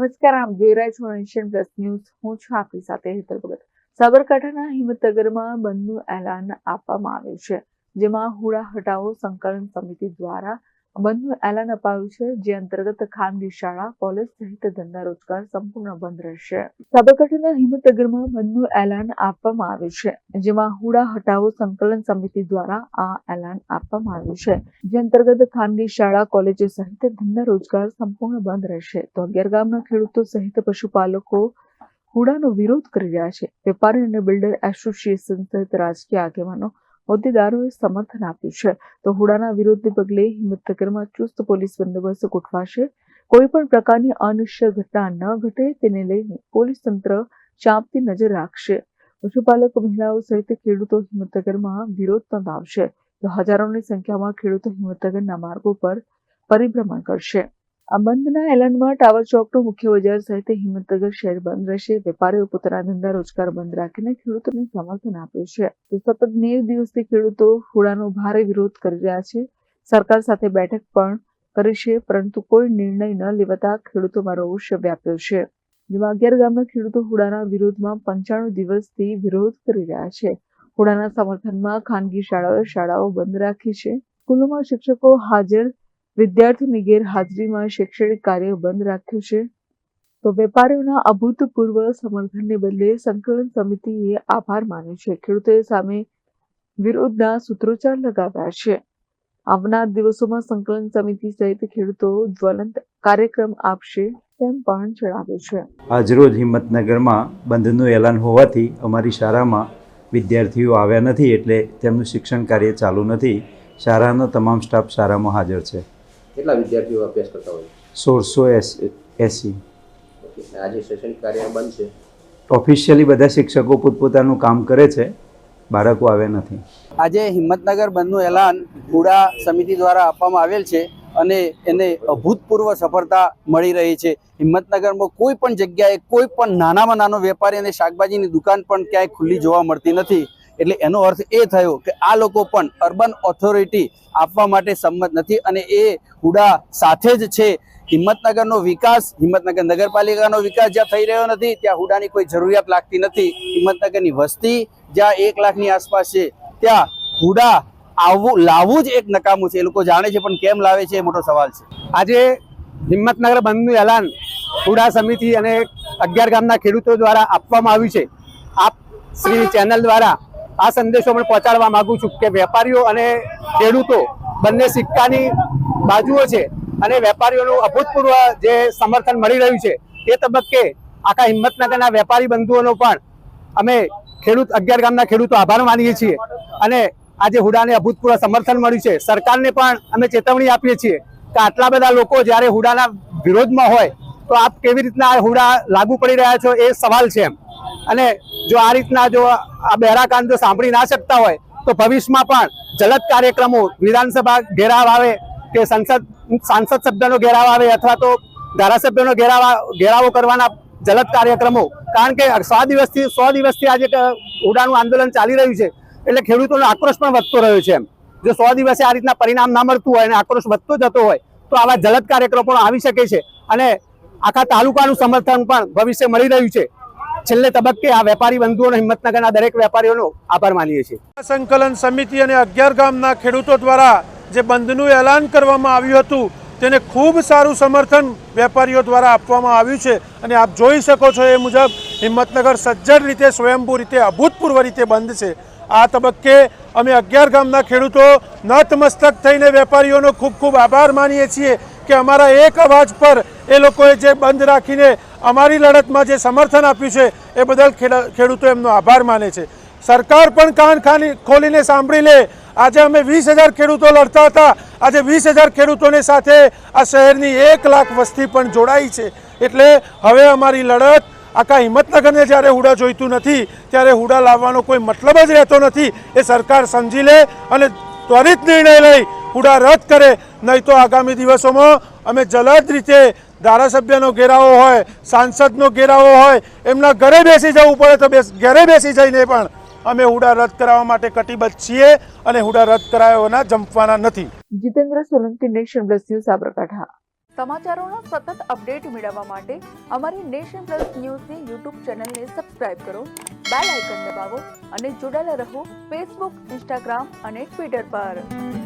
નમસ્કાર, આપ જોઈ રહ્યા છો નેશન પ્લસ ન્યૂઝ હું છું આપની સાથે હેતલ ભગત. સાબરકાંઠાના હિંમતનગરમાં બંધનું એલાન આપવામાં આવ્યું છે, જેમાં હુડા હટાવો સંકલન સમિતિ દ્વારા બંધનું એલાન અપાયું છે. જે અંતર્ગત ખાનગી શાળા, કોલેજ સહિત ધંધા રોજગાર સંપૂર્ણ બંધ રહેશે. સાબરકાંઠાના હિંમતનગરમાં બંધનું એલાન આપવામાં આવ્યું છે, જેમાં હુડા હટાવો સંકલન સમિતિ દ્વારા આ એલાન આપવામાં આવ્યું છે. જે અંતર્ગત ખાનગી શાળા, કોલેજો સહિત ધંધા રોજગાર સંપૂર્ણ બંધ રહેશે. તો અગિયાર ગામના ખેડૂતો સહિત પશુપાલકો હુડાનો વિરોધ કરી રહ્યા છે. વેપારી અને બિલ્ડર એસોસિએશન સહિત રાજકીય આગેવાનો હોદ્દેદારોએ સમર્થન આપ્યું છે. તો હુડાના વિરોધને પગલે હિંમતનગરમાં ચુસ્ત પોલીસ બંદોબસ્ત ગોઠવાશે. કોઈ પણ પ્રકારની અનિશ્ચય ઘટના ન ઘટે તેને લઈને પોલીસ તંત્ર ચાંપતી નજર રાખશે. પશુપાલક મહિલાઓ સહિત ખેડૂતો હિંમતનગરમાં વિરોધ નોંધાવશે. તો હજારોની સંખ્યામાં ખેડૂતો હિંમતનગરના માર્ગો પર પરિભ્રમણ કરશે. આ બંધના એલાનમાં ટાવર ચોકનો મુખ્ય બજાર સહિત હિંમતનગર શહેર બંધ રહેશે. વેપારીઓ પોતાના ધંધા રોજગાર બંધ રાખીને ખેડૂતોને સમર્થન આપ્યું છે. તો સતત નેવ દિવસથી ખેડૂતો હુડાનો ભારે વિરોધ કરી રહ્યા છે. સરકાર સાથે બેઠક પણ કરી છે, પરંતુ કોઈ નિર્ણય ન લેવાતા ખેડૂતોમાં રોષ વ્યાપ્યો છે. જેમાં અગિયાર ગામના ખેડૂતો હુડાના વિરોધમાં પંચાણું દિવસથી વિરોધ કરી રહ્યા છે. હુડાના સમર્થનમાં ખાનગી શાળાઓએ શાળાઓ બંધ રાખી છે. સ્કૂલોમાં શિક્ષકો હાજર વિદ્યાર્થીઓની ગેરહાજરીમાં શૈક્ષણિક કાર્ય બંધ રાખ્યું છે. તો વેપારીઓના અભૂતપૂર્વ સમર્થનને બદલે સંકલન સમિતિએ આભાર માન્યો છે. ખેડૂતોએ સામે વિરોધના સૂત્રોચ્ચાર લગાવ્યા છે. આવનાર દિવસોમાં સંકલન સમિતિ સહિત ખેડૂતો જ્વલંત કાર્યક્રમ આપશે તેમ પણ જણાવ્યું છે. આજરોજ હિંમતનગરમાં બંધનું એલાન હોવાથી અમારી શાળામાં વિદ્યાર્થીઓ આવ્યા નથી એટલે તેમનું શિક્ષણ કાર્ય ચાલુ નથી. શાળાનો તમામ સ્ટાફ શાળામાં હાજર છે. કેટલા વિદ્યાર્થીઓ અભ્યાસ કરતા હોય? સોળસો એસી આજે શૈક્ષણિક કાર્ય બંધ છે ઓફિશિયલી બધા શિક્ષકો પોતપોતાનું કામ કરે છે બાળકો આવ્યા નથી. આજે હિંમતનગર બંધનું એલાન કુડા સમિતિ દ્વારા આપવામાં આવેલ છે અને એને અભૂતપૂર્વ સફળતા મળી રહી છે. હિંમતનગરમાં કોઈ પણ જગ્યાએ કોઈ પણ નાનામાં નાનો વેપારી અને શાકભાજીની દુકાન પણ ક્યાંય ખુલ્લી જોવા મળતી નથી. એટલે એનો અર્થ એ થયો કે આ લોકો પણ અર્બન ઓથોરિટી આપવા માટે સંમત નથી અને એ હુડા સાથે જ છે. હિંમતનગરનો વિકાસ, હિંમતનગર નગરપાલિકાનો વિકાસ જ્યાં થઈ રહ્યો નથી, ત્યાં હુડાની કોઈ જરૂરિયાત લાગતી નથી. હિંમતનગરની વસ્તી જ્યાં એક લાખની આસપાસ છે, ત્યાં હુડા આવવું લાવવું જ એક નકામું છે. એ લોકો જાણે છે, પણ કેમ લાવે છે એ મોટો સવાલ છે. આજે હિંમતનગર બંધનું એલાન હુડા સમિતિ અને અગિયાર ગામના ખેડૂતો દ્વારા આપવામાં આવ્યું છે. આપ શ્રી ચેનલ દ્વારા આ સંદેશો પણ પહોંચાડવા માંગુ છું કે વેપારીઓ અને ખેડૂતો બંને સિક્કાની બાજુઓ છે અને વેપારીઓનું અભૂતપૂર્વ જે સમર્થન મળી રહ્યું છે એ તબક્કે આખા હિંમતનગરના વેપારી બંધુઓનો પણ અમે ખેડૂત, અગિયાર ગામના ખેડૂતો આભાર માનીએ છીએ અને આજે હુડાને અભૂતપૂર્વ સમર્થન મળ્યું છે. સરકારને પણ અમે ચેતવણી આપીએ છીએ કે આટલા બધા લોકો જ્યારે હુડાના વિરોધમાં હોય તો આપ કેવી રીતના આ હુડા લાગુ પડી રહ્યા છો એ સવાલ છે એમ. અને જો આ રીતના જો આ બહેરાકાંડ જો સાંભળી ના શકતા હોય, તો ભવિષ્યમાં પણ જલદ કાર્યક્રમો વિધાનસભા ઘેરાવ આવે કે સંસદ, સાંસદ સભ્યનો ઘેરાવ આવે અથવા તો ધારાસભ્યનો ઘેરાવ, ઘેરાવો કરવાના જલદ કાર્યક્રમો. કારણ કે સો દિવસથી સો દિવસથી આજે હુડાનું આંદોલન ચાલી રહ્યું છે, એટલે ખેડૂતોનો આક્રોશ પણ વધતો રહ્યો છે એમ. જો સો દિવસે આ રીતના પરિણામ ના મળતું હોય અને આક્રોશ વધતો જતો હોય, તો આવા જલદ કાર્યક્રમો પણ આવી શકે છે અને આખા તાલુકાનું સમર્થન પણ ભવિષ્ય મળી રહ્યું છે. છેલ્લે તબક્કે આ વેપારી બંધુઓનો હિંમતનગરના દરેક વેપારીઓનો આભાર માનીએ છીએ. સંકલન સમિતિ અને અગિયાર ગામના ખેડૂતો દ્વારા જે બંધનું એલાન કરવામાં આવ્યું હતું, તેને ખૂબ સારું સમર્થન વેપારીઓ દ્વારા આપવામાં આવ્યું છે. અને આપ જોઈ શકો છો એ મુજબ હિંમતનગર સજ્જડ રીતે, સ્વયંભૂ રીતે, અભૂતપૂર્વ રીતે બંધ છે. આ તબક્કે અમે અગિયાર ગામના ખેડૂતો નતમસ્તક થઈને વેપારીઓનો ખૂબ ખૂબ આભાર માનીએ છીએ. કે અમારા એક અવાજ પર એ લોકોએ જે બંધ રાખીને અમારી લડતમાં જે સમર્થન આપ્યું છે, એ બદલ ખેડા- ખેડૂતો એમનો આભાર માને છે. સરકાર પણ કાન ખાની ખોલીને સાંભળી લે. આજે અમે વીસ હજાર ખેડૂતો લડતા હતા. આજે વીસ હજાર ખેડૂતોને સાથે આ શહેરની એક લાખ વસ્તી પણ જોડાઈ છે. એટલે હવે અમારી લડત આખા હિંમતનગરને જ્યારે હુડા જોઈતું નથી, ત્યારે હુડા લાવવાનો કોઈ મતલબ જ રહેતો નથી. એ સરકાર સમજી લે અને ત્વરિત નિર્ણય લઈ હુડા રદ કરે. નહીં તો આગામી દિવસોમાં અમે જલદ રીતે ધારાસભ્યનો ઘેરાવો હોય સાંસદનો ઘેરાવો હોય એમના ઘરે બેસી જવું પડે તો બેસ ઘરે બેસી જઈને પણ અમે હુડા રદ કરાવવા માટે કટિબદ્ધ છીએ અને હુડા રદ કરાવવાના જંપવાના નથી. Jitendra Solanki nation plus news Sabarkantha. સમાચારોના સતત અપડેટ મેળવવા માટે અમારી નેશન પ્લસ ન્યૂઝની યુટ્યુબ ચેનલને સબસ્ક્રાઇબ કરો બેલ આઇકન દબાવો અને જોડાયેલા રહો ફેસબુક ઇન્સ્ટાગ્રામ અને ટ્વિટર પર.